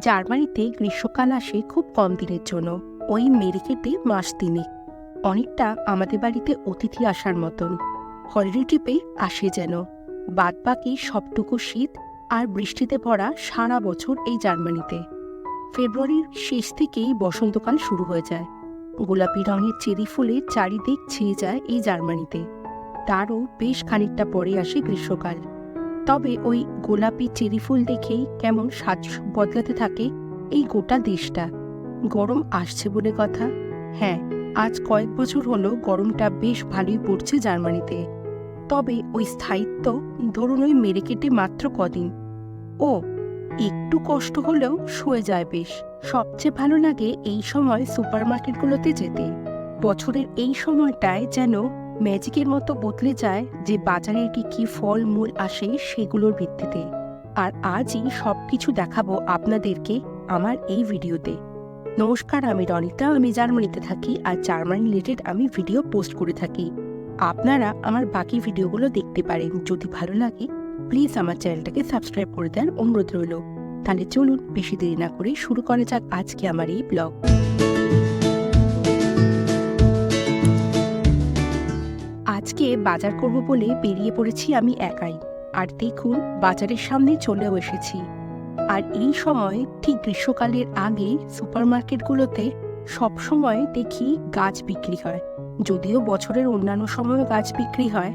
জার্মানিতে গ্রীষ্মকাল আসে খুব কম দিনের জন্য, ওই মেরিকেটে মাস তিনেক অনেকটা আমাদের বাড়িতে অতিথি আসার মতন। হলিডে ট্রিপে আসে যেন। বাদ বাকি সবটুকু শীত আর বৃষ্টিতে ভরা সারা বছর এই জার্মানিতে। ফেব্রুয়ারির শেষ থেকেই বসন্তকাল শুরু হয়ে যায়। গোলাপি রঙের চেরি ফুলে চারিদিক ছেয়ে যায় এই জার্মানিতে। তারও বেশ খানিকটা পরে আসে গ্রীষ্মকাল। তবে ওই গোলাপি চেরি ফুল দেখেই কেমন সাজ বদলাতে থাকে এই গোটা দেশটা। গরম আসছে বলে কথা। হ্যাঁ আজ কয়েক বছর হলো গরমটা বেশ ভালোই পড়ছে জার্মানিতে। তবে ওই স্থায়িত্ব ধরুন ওই মেরে কেটে মাত্র কদিন। ও, একটু কষ্ট হলেও শুয়ে যায় বেশ। সবচেয়ে ভালো লাগে এই সময় সুপারমার্কেটগুলোতে যেতে। বছরের এই সময়টায় যেন ম্যাজিকের মতো বদলে যায় যে বাজারে কি কি ফল, মূল আসে সেগুলোর ভিত্তিতে। আর আজই সব কিছু দেখাবো আপনাদেরকে আমার এই ভিডিওতে। নমস্কার, আমি রনিতা, আমি জার্মানিতে থাকি আর জার্মানি রিলেটেড আমি ভিডিও পোস্ট করে থাকি। আপনারা আমার বাকি ভিডিওগুলো দেখতে পারেন। যদি ভালো লাগে প্লিজ আমার চ্যানেলটাকে সাবস্ক্রাইব করে দেন অনুরোধ রইল। তাহলে চলুন, বেশি দেরি না করে শুরু করা যাক আজকে আমার এই ব্লগ আজকে বাজার করব বলে বেরিয়ে পড়েছি আমি একাই। আর দেখুন, বাজারের সামনে চলেও এসেছি। আর এই সময় ঠিক গ্রীষ্মকালের আগে সুপারমার্কেটগুলোতে সবসময় দেখি গাছ বিক্রি হয়। যদিও বছরের অন্যান্য সময়ও গাছ বিক্রি হয়,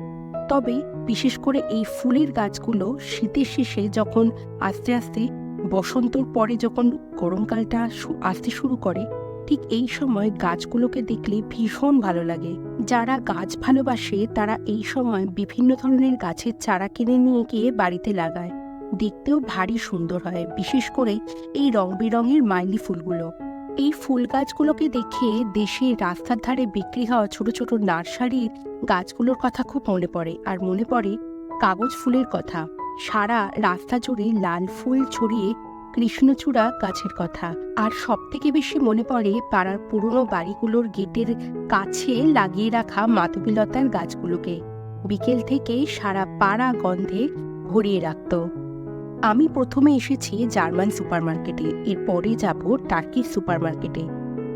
তবে বিশেষ করে এই ফুলের গাছগুলো শীতের শেষে যখন আস্তে আস্তে বসন্তর পরে যখন গরমকালটা আসতে শুরু করে ঠিক এই সময় গাছগুলোকে দেখলে ভীষণ ভালো লাগে। যারা গাছ ভালোবাসে, তারা এই সময় বিভিন্ন ধরনের গাছের চারা কিনে নিয়ে গিয়ে বাড়িতে লাগায়। দেখতেও ভারী সুন্দর হয়, বিশেষ করে এই রং বেরঙের মাইলি ফুলগুলো। এই ফুল গাছগুলোকে দেখে দেশে রাস্তার ধারে বিক্রি হওয়া ছোট ছোট নার্সারির গাছগুলোর কথা খুব মনে পড়ে আর মনে পড়ে কাগজ ফুলের কথা। সারা রাস্তা জুড়ে লাল ফুল ছড়িয়ে কৃষ্ণচূড়া গাছের কথা। আর সব থেকে বেশি মনে পড়ে পাড়ার পুরনো বাড়িগুলোর গেটের কাছে লাগিয়ে রাখা মাধবীলতার গাছগুলোকে। বিকেল থেকে সারা পাড়া গন্ধে ভরিয়ে রাখত। আমি প্রথমে এসেছি জার্মান সুপারমার্কেটে, এরপরে যাব টার্কির সুপারমার্কেটে।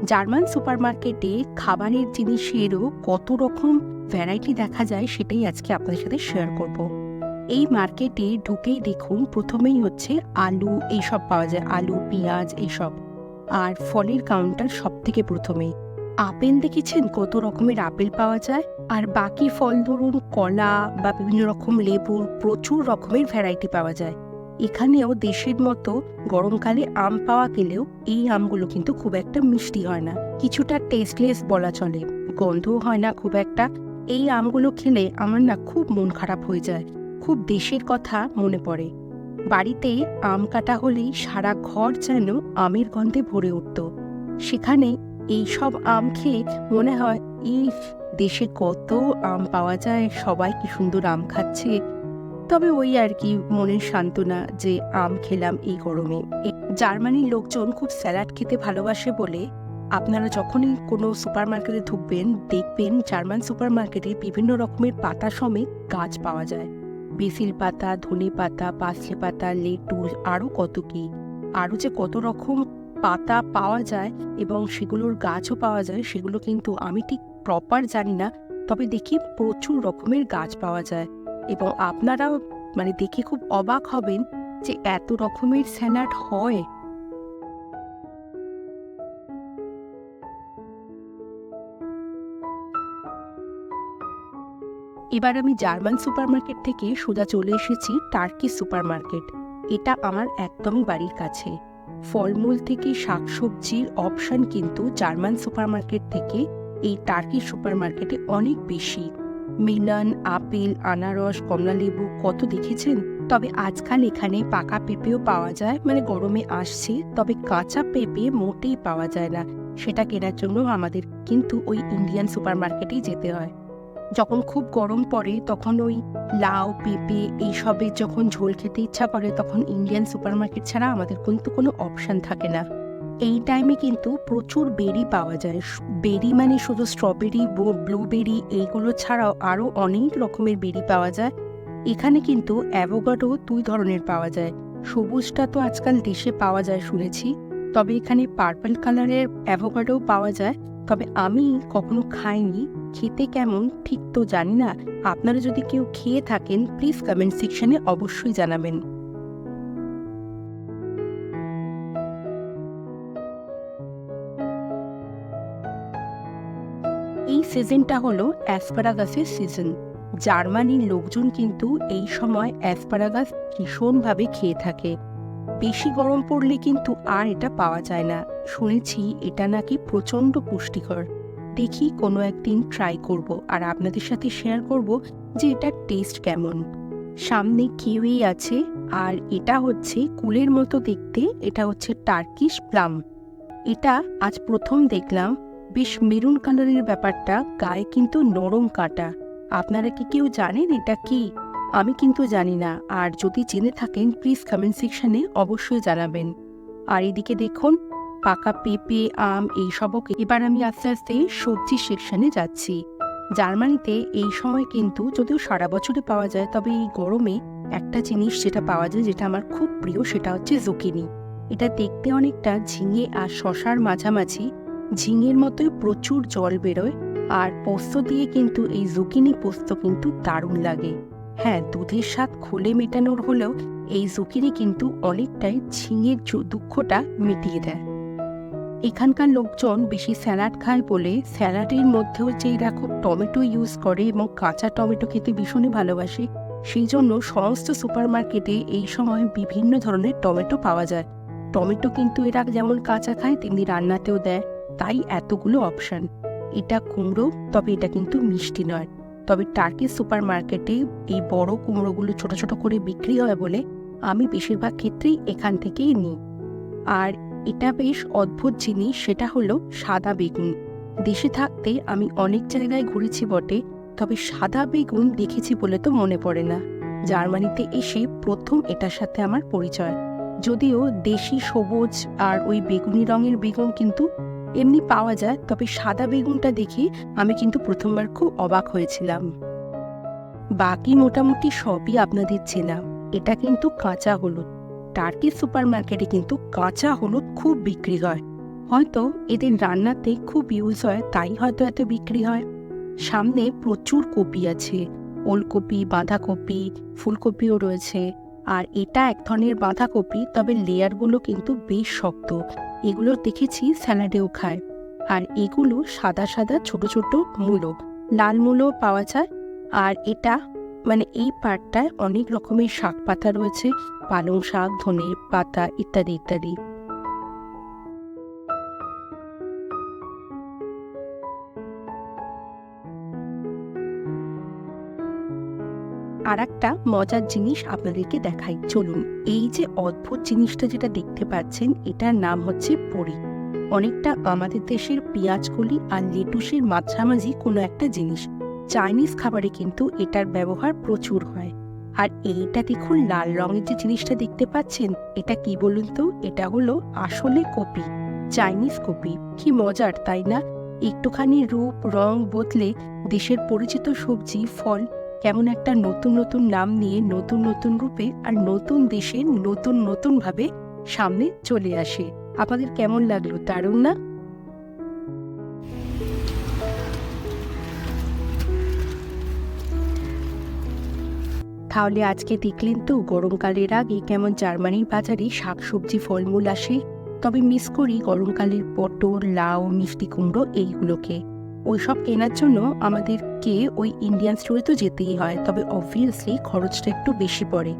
জার্মান সুপারমার্কেটে খাবারের জিনিসেরও কত রকম ভ্যারাইটি দেখা যায় সেটাই আজকে আপনাদের সাথে শেয়ার করব। এই মার্কেটে ঢুকেই দেখুন প্রথমেই হচ্ছে আলু, এইসব পাওয়া যায়। আলু, পেঁয়াজ, এইসব। আর ফলের কাউন্টার সব থেকে প্রথমে আপেল দেখেছেন? কত রকমের আপেল পাওয়া যায়। আর বাকি ফল ধরুন, কলা বা বিভিন্ন রকম লেবুর প্রচুর রকমের ভ্যারাইটি পাওয়া যায়। এখানেও দেশের মতো গরমকালে আম পাওয়া গেলেও এই আমগুলো কিন্তু খুব একটা মিষ্টি হয় না। কিছুটা টেস্টলেস বলা চলে। গন্ধও হয় না খুব একটা। এই আমগুলো খেলে আমার না খুব মন খারাপ হয়ে যায়। খুব দেশের কথা মনে পড়ে। বাড়িতে আম কাটা হলেই সারা ঘর যেন আমের গন্ধে ভরে উঠত। সেখানে এই সব আম খেয়ে মনে হয় এই দেশে কত আম পাওয়া যায়, সবাই কি সুন্দর আম খাচ্ছে? তবে ওই আর কি মনের সান্ত্বনা যে আম খেলাম এই গরমে। জার্মানির লোকজন খুব স্যালাড খেতে ভালোবাসে বলে, আপনারা যখনই কোনো সুপার মার্কেটে ঢুকবেন, দেখবেন জার্মান সুপার মার্কেটে বিভিন্ন রকমের পাতা সমেত গাছ পাওয়া যায়। বেসিল পাতা, ধনে পাতা পাসলে পাতা লেটুস আরও কত কি? আরও যে কত রকম পাতা পাওয়া যায় এবং সেগুলোর গাছও পাওয়া যায়, সেগুলো কিন্তু আমি ঠিক প্রপার জানি না, তবে দেখি প্রচুর রকমের গাছ পাওয়া যায়। এবং আপনারাও মানে দেখে খুব অবাক হবেন যে এত রকমের স্যালাড হয়। এবার আমি জার্মান সুপারমার্কেট থেকে সোজা চলে এসেছি টার্কি সুপারমার্কেট। এটা আমার একদমই বাড়ির কাছে। ফলমূল থেকে শাকসবজির অপশন কিন্তু জার্মান সুপারমার্কেট থেকে এই টার্কি সুপারমার্কেটে অনেক বেশি। মিলন, আপেল, আনারস, কমলালেবু কত দেখেছেন? তবে আজকাল এখানে পাকা পেঁপেও পাওয়া যায় মানে গরমে আসছে, তবে কাঁচা পেঁপে মোটেই পাওয়া যায় না। সেটা কেনার জন্য আমাদের কিন্তু ওই ইন্ডিয়ান সুপারমার্কেটেই যেতে হয়। যখন খুব গরম পড়ে, তখন ওই লাউ, পেঁপে এইসবের যখন ঝোল খেতে ইচ্ছা করে, তখন ইন্ডিয়ান সুপারমার্কেট ছাড়া আমাদের কিন্তু কোনো অপশান থাকে না। এই টাইমে কিন্তু প্রচুর বেরি পাওয়া যায়। বেরি মানে শুধু স্ট্রবেরি ব্লুবেরি এইগুলো ছাড়াও আরও অনেক রকমের বেরি পাওয়া যায়। এখানে কিন্তু অ্যাভোগাডো দুই ধরনের পাওয়া যায়। সবুজটা তো আজকাল দেশে পাওয়া যায়, শুনেছি। তবে এখানে পার্পল কালারের অ্যাভোকাডোও পাওয়া যায়। তবে আমি কখনো খাইনি। খেতে কেমন, ঠিক তো জানি না। আপনারা যদি কেউ খেয়ে থাকেন প্লিজ কমেন্ট সেকশনে অবশ্যই জানাবেন। এই সিজনটা হলো অ্যাসপারাগাসের সিজন জার্মানির লোকজন কিন্তু এই সময় অ্যাসপারাগাস ভীষণভাবে খেয়ে থাকে। বেশি গরম পড়লে কিন্তু আর এটা পাওয়া যায় না। শুনেছি এটা নাকি প্রচণ্ড পুষ্টিকর। দেখি কোনো একদিন ট্রাই করব আর আপনাদের সাথে শেয়ার করব যে এটার টেস্ট কেমন। সামনে কিউই আছে আর এটা হচ্ছে কুলের মতো দেখতে, এটা হচ্ছে টার্কিশ প্লাম এটা আজ প্রথম দেখলাম, বেশ মেরুন কালারের ব্যাপারটা, গায়ে কিন্তু নরম কাটা। আপনারা কি কেউ জানেন এটা কি? আমি কিন্তু জানি না, আর যদি জেনে থাকেন প্লিজ কমেন্ট সেকশনে অবশ্যই জানাবেন। আর এদিকে দেখুন পাকা পেঁপে, আম এইসবও এবার আমি আস্তে আস্তে সবজি সেকশনে যাচ্ছি। জার্মানিতে এই সময় কিন্তু যদিও সারা বছরে পাওয়া যায়, তবে এই গরমে একটা জিনিস যেটা পাওয়া যায় যেটা আমার খুব প্রিয় সেটা হচ্ছে জুকিনি। এটা দেখতে অনেকটা ঝিঙে আর শশার মাঝামাঝি। ঝিঙের মতোই প্রচুর জল বেরোয় আর পোস্ত দিয়ে কিন্তু এই জুকিনি পোস্ত কিন্তু দারুণ লাগে। হ্যাঁ দুধের স্বাদ খুলে মেটানোর হলেও এই জুকিনি কিন্তু অনেকটাই ঝিঙের দুঃখটা মিটিয়ে দেয়। এখানকার লোকজন বেশি স্যালাড খায় বলে স্যালাডের মধ্যেও যে এরা খুব টমেটো ইউজ করে এবং কাঁচা টমেটো খেতে ভীষণই ভালোবাসে, সেই জন্য সমস্ত সুপার মার্কেটে এই সময় বিভিন্ন ধরনের টমেটো পাওয়া যায়। টমেটো কিন্তু এরা যেমন কাঁচা খায়, তেমনি রান্নাতেও দেয়, তাই এতগুলো অপশান এটা কুমড়ো, তবে এটা কিন্তু মিষ্টি নয়। তবে টার্কি সুপার মার্কেটে এই বড় কুমড়োগুলো ছোট ছোট করে বিক্রি হয় বলে আমি বেশিরভাগ ক্ষেত্রেই এখান থেকেই নিই। আর এটা বেশ অদ্ভুত জিনিস, সেটা হলো সাদা বেগুন। দেশে থাকতে আমি অনেক জায়গায় ঘুরেছি বটে, তবে সাদা বেগুন দেখেছি বলে তো মনে পড়ে না। জার্মানিতে এসে প্রথম এটার সাথে আমার পরিচয়। যদিও দেশি সবুজ আর ওই বেগুনি রঙের বেগুন কিন্তু এমনি পাওয়া যায়, তবে সাদা বেগুনটা দেখে আমি কিন্তু প্রথমবার খুব অবাক হয়েছিলাম। বাকি মোটামুটি সবই আপনাদের চেনা। এটা কিন্তু কাঁচা হলুদ। টার্কি সুপার মার্কেটে কিন্তু কাঁচা হলুদ খুব বিক্রি হয়। হয়তো এদের রান্নাতে খুব ইউজ হয়, তাই হয়তো এত বিক্রি হয়। সামনে প্রচুর কপি আছে, ওলকপি, বাঁধাকপি, ফুলকপিও রয়েছে। আর এটা এক ধরনের বাঁধাকপি, তবে লেয়ারগুলো কিন্তু বেশ শক্ত। এগুলো দেখেছি স্যালাডেও খায়। আর এগুলো সাদা সাদা ছোট ছোট মূলো, লাল মূলো পাওয়া যায়। আর এটা মানে এই পার্টটায় অনেক রকমের শাক পাতা রয়েছে। পালং শাক, ধনে পাতা ইত্যাদি ইত্যাদি। আর একটা মজার জিনিস আপনাদেরকে দেখাই। চলুন, এই যে অদ্ভুত জিনিসটা যেটা দেখতে পাচ্ছেন, এটার নাম হচ্ছে পরি। অনেকটা আমাদের দেশের পেঁয়াজকলি আর লেটুসের মাঝামাঝি কোনো একটা জিনিস। চাইনিজ খাবারে কিন্তু এটার ব্যবহার প্রচুর হয়। আর এইটা দেখুন, লাল রঙের যে জিনিসটা দেখতে পাচ্ছেন, এটা কি বলুন তো? এটা হলো আসলে কপি, চাইনিজ কপি। কি মজার, তাই না? একটুখানি রূপ, রং বদলে দেশের পরিচিত সবজি, ফল কেমন একটা নতুন নতুন নাম নিয়ে নতুন নতুন রূপে আর নতুন দেশে নতুন নতুন ভাবে সামনে চলে আসে। আপনাদের কেমন লাগল, দারুণ না? তাহলে আজকে দেখলেন তো, গরমকালের আগে কেমন জার্মানির বাজারে শাকসবজি, ফলমূল আসে। তবে মিস করি গরমকালের পটল, লাউ, মিষ্টি কুমড়ো এইগুলোকে। ওইসব কেনার জন্য আমাদেরকে ওই ইন্ডিয়ান স্টোরে তো যেতেই হয়, তবে অবভিয়াসলি খরচটা একটু বেশি পড়ে।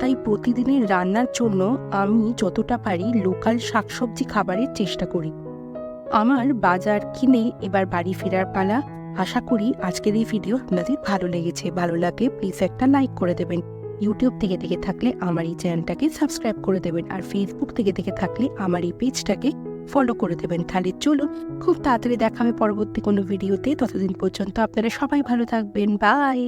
তাই প্রতিদিনের রান্নার জন্য আমি যতটা পারি লোকাল শাকসবজি খাবারের চেষ্টা করি। আমার বাজার কিনে এবার বাড়ি ফেরার পালা। আশা করি আজকের এই ভিডিও আপনাদের ভালো লেগেছে। ভালো লাগলে প্লিজ একটা লাইক করে দেবেন। ইউটিউব থেকে দেখে থাকলে আমার এই চ্যানেলটাকে সাবস্ক্রাইব করে দেবেন। আর ফেসবুক থেকে দেখে থাকলে আমার এই পেজটাকে ফলো করে দেবেন। তাহলে চলুন খুব তাড়াতাড়ি দেখা হবে পরবর্তী কোনো ভিডিওতে ততদিন পর্যন্ত আপনারা সবাই ভালো থাকবেন। বাই